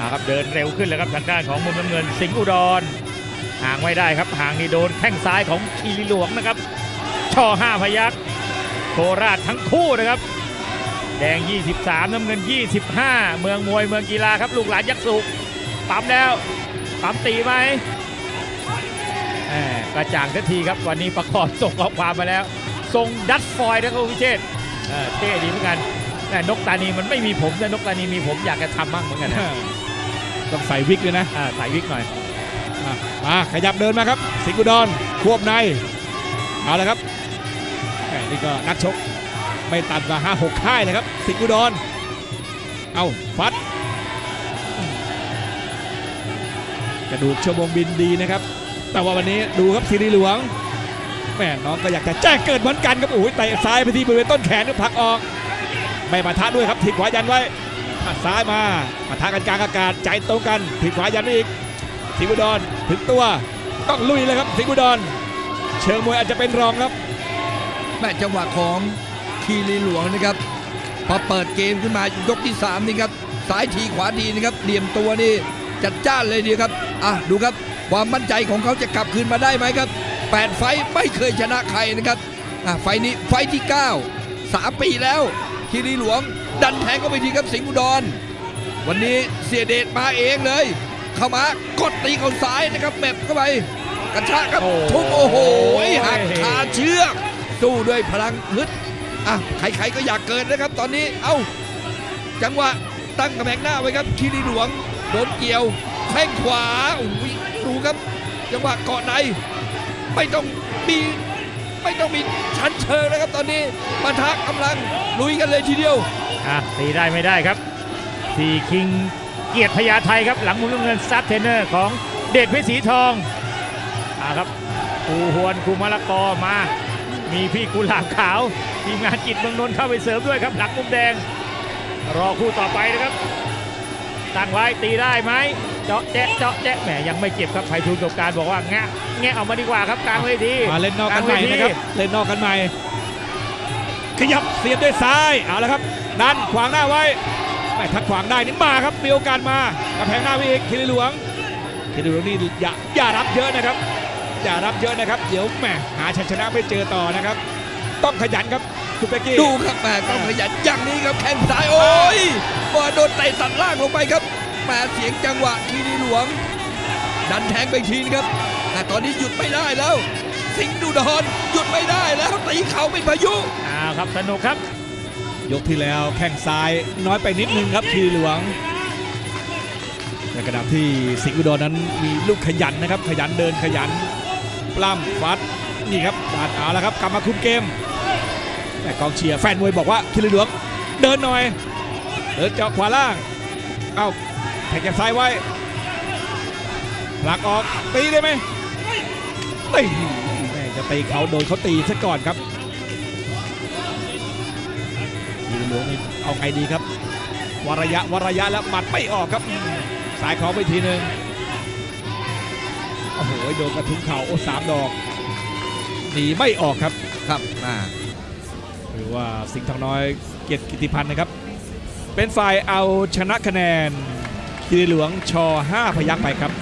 อ่าครับเดินเร็วขึ้นเลยครับทางด้านของมุมน้ำเงินสิงห์อุดรห่างไม่ได้ครับห่างนี่โดนแข้งซ้ายของคีรีหลวงนะครับ ช่อห้าพยักโคราชทั้งคู่นะครับ แดง 23 น้ำเงิน 25 เมืองมวยเมืองกีฬาครับ ลูกหลานยักษ์สุปั๊มแล้วปั๊มตีไหมแหมกระจ่างทันทีครับวันนี้ประกอบส่งข้อความมาแล้วทรงดัตฟอยล์นะครับคุณพิเชษฐ์เออเท่ดีเหมือนกันแต่นกตานีมันไม่มีผมแต่นกตานีมีผมอยากจะทำบ้างเหมือนกันนะ ต้องใส่วิกเลยนะอ่าใส่วิกหน่อยอะมาขยับเดินมาครับ สิงห์อุดรควบในเอาละครับแหม่นี่ก็นักชกไม่ต่ำกว่า5 6ค่ายเลยครับ สิงห์อุดรเอาฟัด กระดูกชั่วโมงบินดีนะครับ แต่ว่าวันนี้ดูครับซีรีหลวงแม่น้องก็อยากจะแจ้งเกิดเหมือนกันครับโอ้ยเตะซ้ายไปที่บริเวณต้นแขนก็ผลักออก ไม่ปะทะด้วยครับถีบขวายันไว้อะ ซ้ายมาปะทะกันกลางอากาศใจตรงกันถีบขวายันไว้อีกสิงห์อุดรถึงตัวต้องลุยเลยครับสิงห์อุดรเชิงมวยอาจจะเป็นรองครับแม่จังหวะของคีรีหลวงนะครับ พอเปิดเกมขึ้นมายกที่3นี่ครับซ้ายทีขวาทีนะครับเหลี่ยมตัวนี่จัดจ้านเลยดีครับอะดูครับความมั่นใจของเขาจะกลับคืนมาได้ไหมครับ 8 ไฟไม่เคยชนะใครนะครับอะไฟนี้ไฟท์ที่ 9 3 ปีแล้วคีรีหลวง ดันแทงเข้าไปทีครับสิงห์อุดร วันนี้เสียเดชมาเองเลย เข้ามากดตีเขาซ้ายนะครับแมบเข้าไปกระชากครับโอ้ทุบโอ้โหโอ้ยหักคาเชือกสู้ด้วยพลังฮึดอะใครๆก็อยากเกินนะครับ ตอนนี้เอ้า จังหวะตั้งกำแพงหน้าไว้ครับคีรีหลวงโดนเกี่ยวแข้งขวาอุ้ยดูครับ จังหวะเกาะในไม่ต้องมีไม่ต้องมีชั้นเชิงนะครับตอนนี้ปะทะกำลังลุยกันเลยทีเดียว อะตีได้ไม่ได้ครับสีคิงเกียรติพญาไทยครับ หลังมุมน้ำเงินซับเทรนเนอร์ของเดชเพชรสีทองอ่าครับครูหวนครูมะละกอมา มีพี่กุหลาบขาว ทีมงานจิตเมืองนนท์เข้าไปเสริมด้วยครับ หลังมุมแดง รอคู่ต่อไปนะครับตั้งไว้ตีได้ไหมเจาะแจ๊ะเจาะแจ๊ะแหมยังไม่เจ็บครับไพฑูรย์กับการบอกว่าแงะแงะออกมาดีกว่าครับกลางเวทีมาเล่นนอกกันใหม่นะครับเล่นนอกกันใหม่ ขยับเสียบด้วยซ้ายเอาละครับ ดันขวางหน้าไว้ไม่ถ้าขวางได้นี่มาครับมีโอกาสมากระแพงหน้าไปอีกคิริหลวงคิริหลวงนี่อย่าอย่ารับเยอะนะครับอย่ารับเยอะนะครับเดี๋ยวแหมหาชัยชนะไม่เจอต่อนะครับ ต้องขยันครับคุณเป๊กกี้ดูครับแหม่ต้องขยันอย่างนี้ครับแข้งซ้ายโอ้ยบอลโดนเตะตัดล่างลงไปครับแหม่เสียงจังหวะคีรีหลวง ดันแทงไปอีกทีนะครับแต่ตอนนี้หยุดไม่ได้แล้ว สิงห์ดูดอนหยุดไม่ได้แล้วตีเข่าเป็นพายุอ้าวครับสนุกครับ ยกที่แล้วแข้งซ้ายน้อยไปนิดนึงครับคีหลวงในขณะที่สิงห์อุดรนั้นมีลูกขยันนะครับ ขยันเดินขยัน ปล้ำฟัดนี่ครับบาดเอาแล้วครับกลับมาคุมเกมแต่กองเชียร์แฟนมวยบอกว่าคีหลวงเดินหน่อยเดินเจาะขวาล่างเอ้าแทงแขนซ้ายไว้หลักออกตีได้ไหมตีจะตีเขาโดนเขาตีซะก่อนครับ ยีหลวงนี่เอาไงดีครับวรยะวรยะแล้วหมัดไม่ออกครับอืมสายของไปทีหนึ่งโอ้โหโดนกระทุ้งเข่าโอ้สามดอกหนีไม่ออกครับครับอ่าหรือว่าสิงห์ทองน้อยเกียรติกิติพันธ์นะครับ เป็นฝ่ายเอาชนะคะแนนคีรีหลวงชอ5พยักไปครับ